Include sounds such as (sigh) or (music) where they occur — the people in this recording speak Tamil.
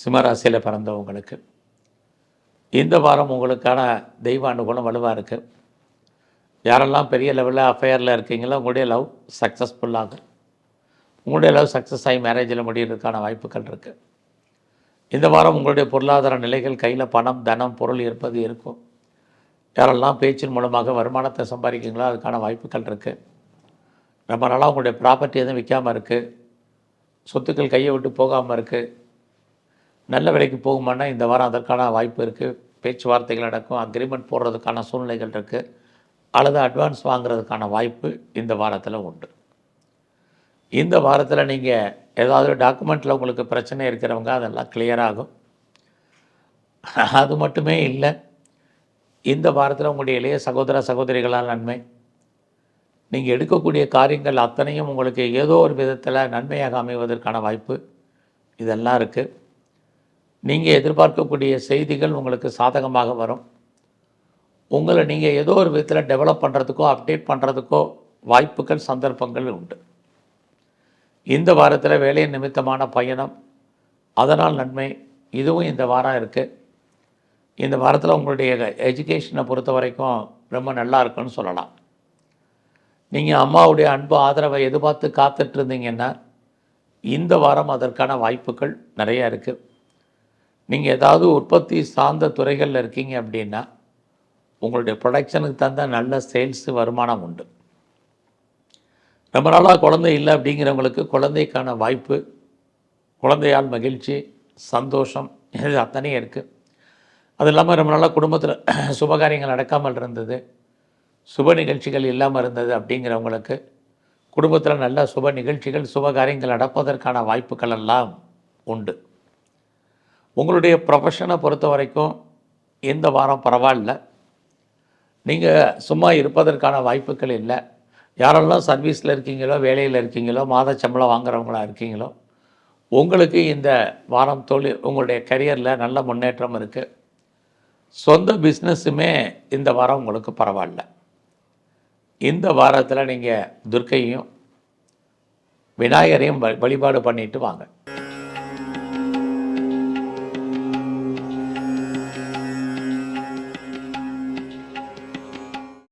சிம்மராசியில் பிறந்தவங்களுக்கு. இந்த வாரம் உங்களுக்கான தெய்வ அனுகூலம் வலுவாக இருக்குது யாரெல்லாம் பெரிய லெவலில் அஃபேரில் இருக்கீங்களோ உங்களுடைய லவ் சக்ஸஸ்ஃபுல்லாகும் உங்களுடைய லவ் சக்ஸஸ் ஆகி மேரேஜில் முடியறதுக்கான வாய்ப்புகள் இருக்குது இந்த வாரம் உங்களுடைய பொருளாதார நிலைகள் கையில் பணம் தனம் பொருள் இருப்பது இருக்கும். யாரெல்லாம் பேச்சின் மூலமாக வருமானத்தை சம்பாதிக்கிறீங்களோ அதுக்கான வாய்ப்புகள் இருக்குது ரொம்ப நாளாக உங்களுடைய ப்ராப்பர்ட்டி எதுவும் விற்காமல் இருக்குது சொத்துக்கள் கையை விட்டு போகாமல் இருக்குது நல்ல விலைக்கு போகுமானா இந்த வாரம் அதற்கான வாய்ப்பு இருக்குது பேச்சுவார்த்தைகள் நடக்கும். அக்ரிமெண்ட் போடுறதுக்கான சூழ்நிலைகள் இருக்குது அல்லது அட்வான்ஸ் வாங்குறதுக்கான வாய்ப்பு இந்த வாரத்தில் உண்டு. இந்த வாரத்தில் நீங்கள் ஏதாவது டாக்குமெண்ட்டில் உங்களுக்கு பிரச்சனை இருக்கிறவங்க அதெல்லாம் clear ஆகும். அது மட்டுமே இல்லை. இந்த வாரத்தில் உங்களுடைய இளைய சகோதர சகோதரிகளால் நன்மை. நீங்கள் எடுக்கக்கூடிய காரியங்கள் அத்தனையும் உங்களுக்கு ஏதோ ஒரு விதத்தில் நன்மையாக அமைவதற்கான வாய்ப்பு இதெல்லாம் இருக்குது நீங்கள் எதிர்பார்க்கக்கூடிய செய்திகள் உங்களுக்கு சாதகமாக வரும். உங்களை நீங்கள் ஏதோ ஒரு விதத்தில் டெவலப் பண்ணுறதுக்கோ அப்டேட் பண்ணுறதுக்கோ வாய்ப்புகள் சந்தர்ப்பங்கள் உண்டு. இந்த வாரத்தில் வேலை நிமித்தமான பயணம் அதனால் நன்மை இதுவும் இந்த வாரம் இருக்குது இந்த வாரத்தில் உங்களுடைய எஜுகேஷனை பொறுத்த வரைக்கும் ரொம்ப நல்லா இருக்குன்னு சொல்லலாம். நீங்கள் அம்மாவுடைய அன்பு ஆதரவை எதிர்பார்த்து காத்துட்ருந்தீங்கன்னா இந்த வாரம் அதற்கான வாய்ப்புகள் நிறைய இருக்குது நீங்கள் ஏதாவது உற்பத்தி சார்ந்த துறைகளில் இருக்கீங்க அப்படின்னா உங்களுடைய ப்ரொடக்ஷனுக்கு தகுந்த நல்ல சேல்ஸ் வருமானம் உண்டு. ரொம்ப நாளாக குழந்தை இல்லை அப்படிங்கிறவங்களுக்கு குழந்தைக்கான வாய்ப்பு குழந்தையால் மகிழ்ச்சி சந்தோஷம் இது அத்தனையும் இருக்குது அது இல்லாமல் ரொம்ப நாளாக குடும்பத்தில் (clears throat) சுபகாரியங்கள் நடக்காமல் இருந்தது சுப நிகழ்ச்சிகள் இல்லாமல் இருந்தது அப்படிங்கிறவங்களுக்கு குடும்பத்தில் நல்ல சுப நிகழ்ச்சிகள் சுபகாரியங்கள் நடப்பதற்கான வாய்ப்புகள் எல்லாம் உண்டு. உங்களுடைய ப்ரொஃபஷனை பொறுத்த வரைக்கும் இந்த வாரம் பரவாயில்ல. நீங்கள் சும்மா இருப்பதற்கான வாய்ப்புகள் இல்லை. யாரெல்லாம் சர்வீஸில் இருக்கீங்களோ வேலையில் இருக்கீங்களோ மாத சம்பளம் வாங்குறவங்களா இருக்கீங்களோ உங்களுக்கு இந்த வாரம் தொழில் உங்களுடைய கரியரில் நல்ல முன்னேற்றம் இருக்குது சொந்த பிஸ்னஸுமே இந்த வாரம் உங்களுக்கு பரவாயில்ல. இந்த வாரத்தில் நீங்கள் துர்க்கையும் விநாயகரையும் வழிபாடு பண்ணிட்டு வாங்க.